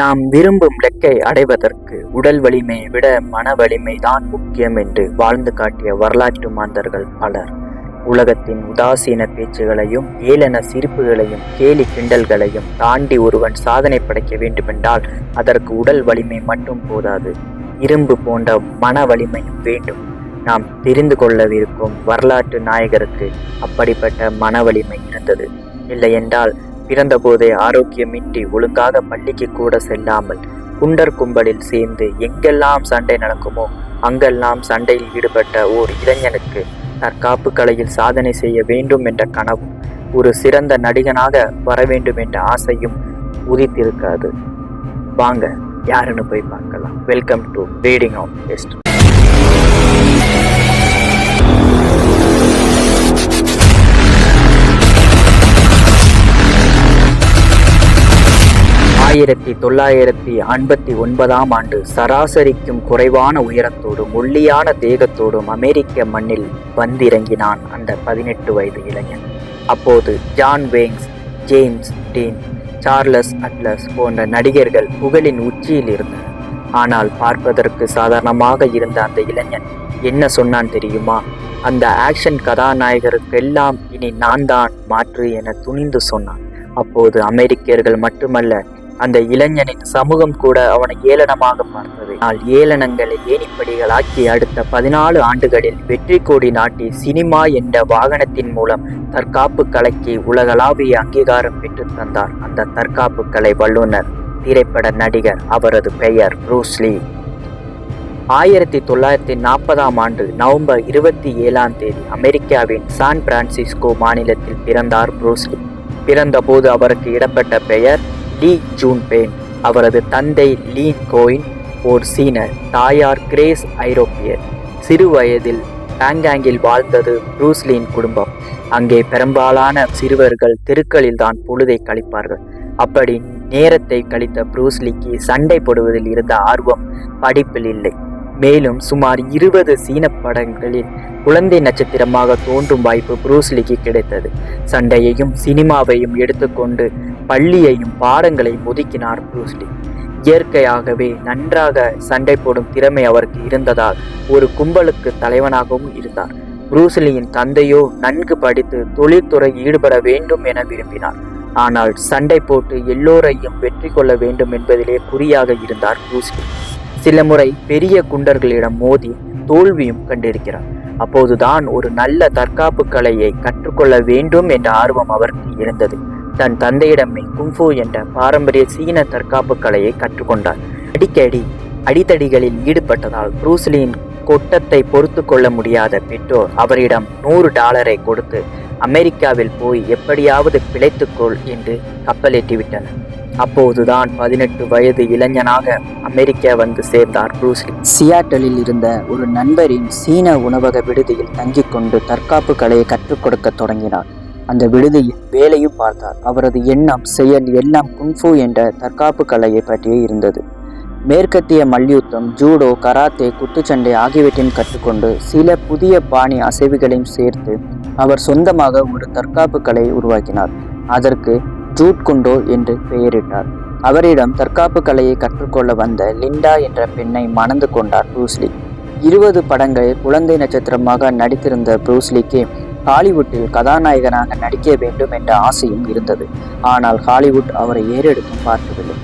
நாம் விரும்பும் இலக்கை அடைவதற்கு உடல் வலிமையை விட மன வலிமை தான் முக்கியம் என்று வாழ்ந்து காட்டிய வரலாற்று மாந்தர்கள் பலர். உலகத்தின் உதாசீன பேச்சுகளையும் ஏளன சிரிப்புகளையும் கேலி கிண்டல்களையும் தாண்டி ஒருவன் சாதனை படைக்க வேண்டுமென்றால் அதற்கு உடல் வலிமை மட்டும் போதாது. இரும்பு போன்ற மன வலிமையும் வேண்டும். நாம் தெரிந்து கொள்ளவிருக்கும் வரலாற்று நாயகருக்கு அப்படிப்பட்ட மன வலிமை இருந்தது. இல்லையென்றால் பிறந்தபோதே ஆரோக்கியமின்றி ஒழுங்காக பள்ளிக்கு கூட செல்லாமல் குண்டர் கும்பலில் சேர்ந்து எங்கெல்லாம் சண்டை நடக்குமோ அங்கெல்லாம் சண்டையில் ஈடுபட்ட ஓர் இளைஞனுக்கு தற்காப்பு கலையில் சாதனை செய்ய வேண்டும் என்ற கனவும் ஒரு சிறந்த நடிகனாக வர வேண்டும் என்ற ஆசையும் உதித்திருக்காது. வாங்க யாருன்னு போய் பார்க்கலாம். Welcome to reading of best ஆயிரத்தி தொள்ளாயிரத்தி ஐம்பத்தி ஒன்பதாம் ஆண்டு சராசரிக்கும் குறைவான உயரத்தோடும் ஒல்லியான தேகத்தோடும் அமெரிக்க மண்ணில் வந்திறங்கினான் அந்த பதினெட்டு வயது இளைஞன். அப்போது John Wayne's James Dean Charles Atlas போன்ற நடிகர்கள் புகழின் உச்சியில் இருந்தனர். ஆனால் பார்ப்பதற்கு சாதாரணமாக இருந்த அந்த இளைஞன் என்ன சொன்னான் தெரியுமா? அந்த ஆக்ஷன் கதாநாயகருக்கெல்லாம் இனி நான் தான் மாற்று என துணிந்து சொன்னான். அப்போது அமெரிக்கர்கள் மட்டுமல்ல அந்த இளைஞனின் சமூகம் கூட அவனை ஏளனமாக பார்த்தது. ஆனால் ஏளனங்களை ஏணிப்படிகளாக்கி அடுத்த பதினாலு ஆண்டுகளில் வெற்றி கோடி நாட்டி சினிமா என்ற வாகனத்தின் மூலம் தற்காப்பு கலைக்கு உலகளாவிய அங்கீகாரம் பெற்று தந்தார். அந்த தற்காப்பு கலை வல்லுனர் திரைப்பட நடிகர் அவரது பெயர் ப்ரூஸ்லி ஆயிரத்தி தொள்ளாயிரத்தி நாற்பதாம் ஆண்டு நவம்பர் இருபத்தி ஏழாம் தேதி அமெரிக்காவின் சான் பிரான்சிஸ்கோ மாநிலத்தில் பிறந்தார் ப்ரூஸ்லி பிறந்தபோது அவருக்கு இடப்பட்ட பெயர் லீ ஜூன் பேன் அவரது தந்தை லீ கோயின் ஓர் சீனர் தாயார் கிரேஸ் ஐரோப்பியர். சிறு வயதில் பேங்காங்கில் வாழ்ந்தது ப்ரூஸ்லியின் குடும்பம். அங்கே பெரும்பாலான சிறுவர்கள் தெருக்களில் தான் பொழுதை கழிப்பார்கள். அப்படி நேரத்தை கழித்த ப்ரூஸ்லிக்கு சண்டை போடுவதில் இருந்த ஆர்வம் படிப்பில் இல்லை. மேலும் சுமார் இருபது சீன படங்களில் குழந்தை நட்சத்திரமாக தோன்றும் வாய்ப்பு ப்ரூஸ்லிக்கு கிடைத்தது. சண்டையையும் சினிமாவையும் எடுத்துக்கொண்டு பள்ளியையும் பாடங்களையும் ஒதுக்கினார் ப்ரூஸ்லி இயற்கையாகவே நன்றாக சண்டை போடும் திறமை அவருக்கு இருந்ததால் ஒரு கும்பலுக்கு தலைவனாகவும் இருந்தார். புரூஸ்லியின் தந்தையோ நன்கு படித்து தொழில்துறை ஈடுபட வேண்டும் என விரும்பினார். ஆனால் சண்டை போட்டு எல்லோரையும் வெற்றி கொள்ள வேண்டும் என்பதிலே குறியாக இருந்தார் ப்ரூஸ்லி சில முறை பெரிய குண்டர்களிடம் மோதி தோல்வியும் கண்டிருக்கிறார். அப்போதுதான் ஒரு நல்ல தற்காப்பு கலையை கற்றுக்கொள்ள வேண்டும் என்ற ஆர்வம் அவருக்கு இருந்தது. தன் தந்தையிடமே குங்ஃபு என்ற பாரம்பரிய சீன தற்காப்பு கலையை கற்றுக்கொண்டார். அடிக்கடி அடித்தடிகளில் ஈடுபட்டதால் புரூஸ்லியின் கொட்டத்தை பொறுத்து கொள்ள முடியாத பெற்றோர் அவரிடம் நூறு டாலரை கொடுத்து அமெரிக்காவில் போய் எப்படியாவது பிழைத்துக்கொள் என்று கப்பலேற்றிவிட்டனர். அப்போதுதான் பதினெட்டு வயது இளைஞனாக அமெரிக்கா வந்து சேர்ந்தார் ப்ரூஸ்லி. சியாட்டலில் இருந்த ஒரு நண்பரின் சீன உணவக விடுதியில் தங்கிக் கொண்டு தற்காப்பு கலையை கற்றுக் கொடுக்க தொடங்கினார். அந்த விடுதியில் வேலையும் பார்த்தார். அவரது எண்ணம் செயல் எல்லாம் குன்ஃபு என்ற தற்காப்பு கலையை பற்றியே இருந்தது. மேற்கத்திய மல்யுத்தம் ஜூடோ கராத்தே குத்துச்சண்டை ஆகியவற்றையும் கற்றுக்கொண்டு சில புதிய பாணி அசைவுகளையும் சேர்த்து அவர் சொந்தமாக ஒரு தற்காப்பு கலையை உருவாக்கினார். அதற்கு ஜூட் குண்டோ என்று பெயரிட்டார். அவரிடம் தற்காப்பு கலையை கற்றுக்கொள்ள வந்த லிண்டா என்ற பெண்ணை மணந்து கொண்டார் ப்ரூஸ்லி. இருபது படங்களில் குழந்தை நட்சத்திரமாக நடித்திருந்த ப்ரூஸ்லிக்கு ஹாலிவுட்டில் கதாநாயகனாக நடிக்க வேண்டும் என்ற ஆசையும் இருந்தது. ஆனால் ஹாலிவுட் அவரை ஏறெடுத்தும் பார்க்கவில்லை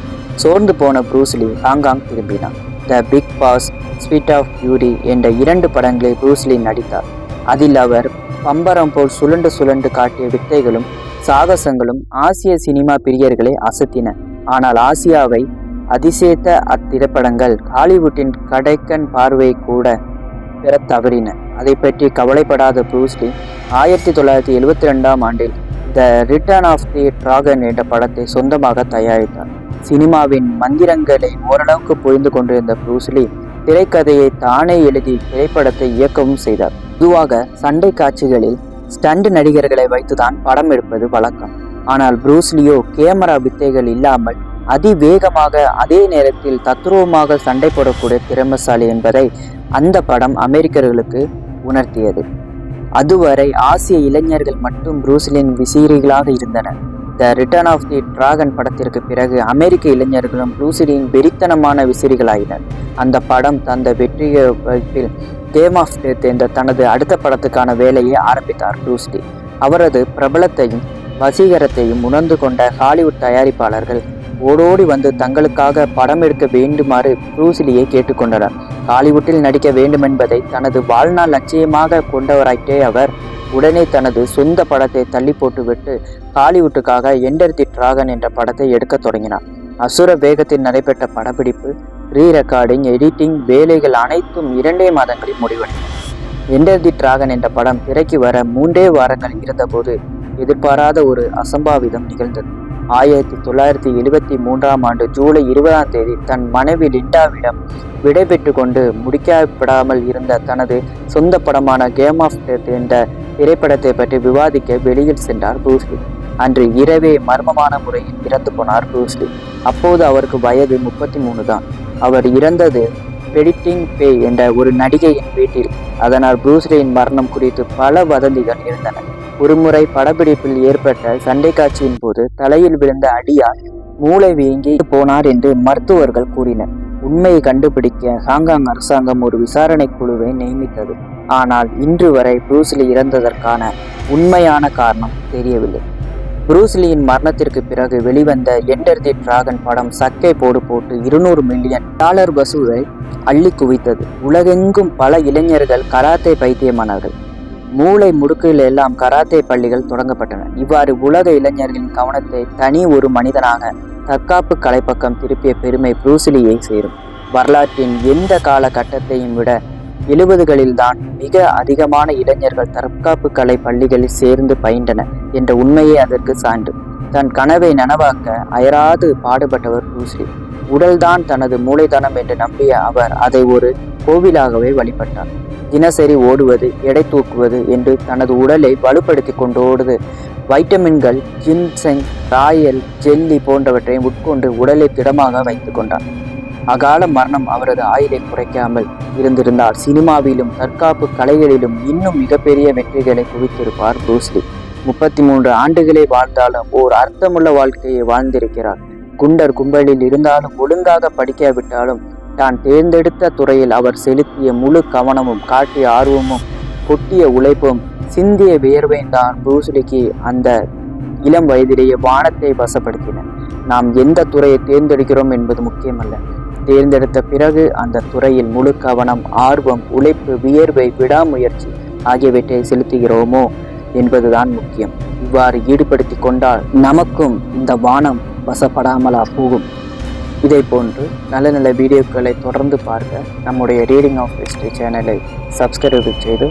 சோர்ந்து போன ப்ரூஸ்லி ஹாங்காங் திரும்பினார் the big boss fist of fury என்ற இரண்டு படங்களில் ப்ரூஸ்லி நடித்தார். அதில் அவர் பம்பரம் போல் சுழண்டு சுழண்டு காட்டிய வித்தைகளும் சாகசங்களும் ஆசிய சினிமா பிரியர்களை அசத்தின. ஆனால் ஆசியாவை அதிசயத்த அத்திரைப்படங்கள் ஹாலிவுட்டின் கடைக்கன் பார்வையை கூட பெற தவறின. அதை பற்றி கவலைப்படாத ப்ரூஸ்லி ஆயிரத்தி தொள்ளாயிரத்தி எழுவத்தி ரெண்டாம் ஆண்டில் the return of the dragon என்ற படத்தை சொந்தமாக தயாரித்தார். சினிமாவின் மந்திரங்களை ஓரளவுக்கு புரிந்து கொண்டிருந்த ப்ரூஸ்லி திரைக்கதையை தானே எழுதி திரைப்படத்தை இயக்கவும் செய்தார். பொதுவாக சண்டை காட்சிகளில் ஸ்டண்ட் நடிகர்களை வைத்துதான் படம் எடுப்பது வழக்கம். ஆனால் ப்ரூஸ்லியோ கேமரா வித்தைகள் இல்லாமல் அதிவேகமாக அதே நேரத்தில் தத்ரூபமாக சண்டை போடக்கூடிய திறமசாலி என்பதை அந்த படம் அமெரிக்கர்களுக்கு உணர்த்தியது. அதுவரை ஆசிய இளைஞர்கள் மட்டும் ப்ரூஸ்லின் விசீரிகளாக இருந்தனர். The return of the dragon படத்திற்கு பிறகு அமெரிக்க இளைஞர்களும் ப்ளூசிலியின் வெறித்தனமான விசிறிகளாயினர். அந்த படம் தந்த வெற்றிய வாய்ப்பில் கேம் ஆஃப் டெத் என்ற தனது அடுத்த படத்துக்கான வேலையை ஆரம்பித்தார் புரூஸ்லி. அவரது பிரபலத்தையும் வசீகரத்தையும் உணர்ந்து கொண்ட ஹாலிவுட் தயாரிப்பாளர்கள் ஓடோடி வந்து தங்களுக்காக படம் எடுக்க வேண்டுமாறு ப்ரூசிலியை கேட்டுக்கொண்டனர். ஹாலிவுட்டில் நடிக்க வேண்டுமென்பதை தனது வாழ்நாள் லட்சியமாக கொண்டவராயிட்டே அவர் உடனே தனது சொந்த படத்தை தள்ளி போட்டுவிட்டு ஹாலிவுட்டுக்காக என்டர் தி டிராகன் என்ற படத்தை எடுக்கத் தொடங்கினார். அசுர வேகத்தில் நடைபெற்ற படப்பிடிப்பு ரீ ரெக்கார்டிங் எடிட்டிங் வேலைகள் அனைத்தும் இரண்டே மாதங்களில் முடிவடைந்தன என்டர் தி டிராகன் என்ற படம் திரைக்கு வர மூன்றே வாரங்கள் இருந்தபோது எதிர்பாராத ஒரு அசம்பாவிதம் நிகழ்ந்தது. ஆயிரத்தி தொள்ளாயிரத்தி எழுபத்தி மூன்றாம் ஆண்டு ஜூலை இருபதாம் தேதி தன் மனைவி லிண்டாவிடம் விடைபெற்று கொண்டு முடிக்கப்படாமல் இருந்த தனது சொந்த படமான கேம் ஆஃப் டெத் என்ற திரைப்படத்தை பற்றி விவாதிக்க வெளியில் சென்றார் ப்ரூஸ்லி அன்று இரவே மர்மமான முறையில் இறந்து போனார் ப்ரூஸ்லி அப்போது அவருக்கு வயது முப்பத்தி மூணு தான். அவர் இறந்தது பெடிட்டிங் பே என்ற ஒரு நடிகையின் வீட்டில். அதனால் ப்ரூஸ்லியின் மரணம் குறித்து பல வதந்திகள் இருந்தன. ஒருமுறை படப்பிடிப்பில் ஏற்பட்ட சண்டை காட்சியின் போது தலையில் விழுந்த அடியால் மூளை வீங்கி போனார் என்று மருத்துவர்கள் கூறினர். உண்மையை கண்டுபிடிக்க ஹாங்காங் அரசாங்கம் ஒரு விசாரணை குழுவை நியமித்தது. ஆனால் இன்று வரை புரூஸ்லி இறந்ததற்கான உண்மையான காரணம் தெரியவில்லை. புரூஸ்லியின் மரணத்திற்கு பிறகு வெளிவந்த என்டர் தி டிராகன் படம் சக்கை போடு போட்டு இருநூறு மில்லியன் டாலர் வசூலை அள்ளி குவித்தது. உலகெங்கும் பல இளைஞர்கள் கராத்தே பைத்தியமானார்கள். மூளை முடுக்கையில் எல்லாம் கராத்தே பள்ளிகள் தொடங்கப்பட்டன. இவ்வாறு உலக இளைஞர்களின் கவனத்தை தனி ஒரு மனிதனாக தற்காப்பு கலைப்பக்கம் திருப்பிய பெருமை புரூசிலியை சேரும். வரலாற்றின் எந்த காலகட்டத்தையும் விட எழுபதுகளில்தான் மிக அதிகமான இளைஞர்கள் தற்காப்பு கலை பள்ளிகளில் சேர்ந்து பயின்றனர் என்ற உண்மையே அதற்கு சான்று. தன் கனவை நனவாக்க அயராது பாடுபட்டவர் ப்ரூஸ்லி உடல்தான் தனது மூளைதனம் என்று நம்பிய அவர் அதை ஒரு கோவிலாகவே வழிபட்டார். தினசரி ஓடுவது எடை தூக்குவது என்று தனது உடலை வலுப்படுத்தி கொண்டோடுது. வைட்டமின்கள் ஜின்செங் ராயல் ஜெல்லி போன்றவற்றை உட்கொண்டு உடலை திடமாக வைத்து கொண்டார் அகால மரணம் அவரது ஆயுளை குறைக்காமல் இருந்திருந்தால் சினிமாவிலும் தற்காப்பு கலைகளிலும் இன்னும் மிகப்பெரிய வெற்றிகளை குவித்திருப்பார் ப்ரூஸ்லி முப்பத்தி மூன்று ஆண்டுகளே வாழ்ந்தாலும் ஓர் அர்த்தமுள்ள வாழ்க்கையை வாழ்ந்திருக்கிறார். குண்டர் கும்பலில் இருந்தாலும் ஒழுங்காக படிக்காவிட்டாலும் தான் தேர்ந்தெடுத்த துறையில் அவர் செலுத்திய முழு கவனமும் காட்டிய ஆர்வமும் கொட்டிய உழைப்பும் சிந்திய வியர்வையும் தான் ப்ரூஸ்லிக்கு அந்த இளம் வயதிலேயே வானத்தை வசப்படுத்தின. நாம் எந்த துறையை தேர்ந்தெடுக்கிறோம் என்பது முக்கியமல்ல. தேர்ந்தெடுத்த பிறகு அந்த துறையில் முழு கவனம் ஆர்வம் உழைப்பு வியர்வை விடாமுயற்சி ஆகியவற்றை செலுத்துகிறோமோ என்பதுதான் முக்கியம். இவ்வாறு ஈடுபடுத்தி கொண்டால் நமக்கும் இந்த வானம் வசப்படாமலா போகும். இதை போன்று நல்ல நல்ல வீடியோக்களை தொடர்ந்து பார்க்க நம்முடைய ரீடிங் ஆஃப் ஹிஸ்ட்ரி சேனலை சப்ஸ்கிரைப் செய்து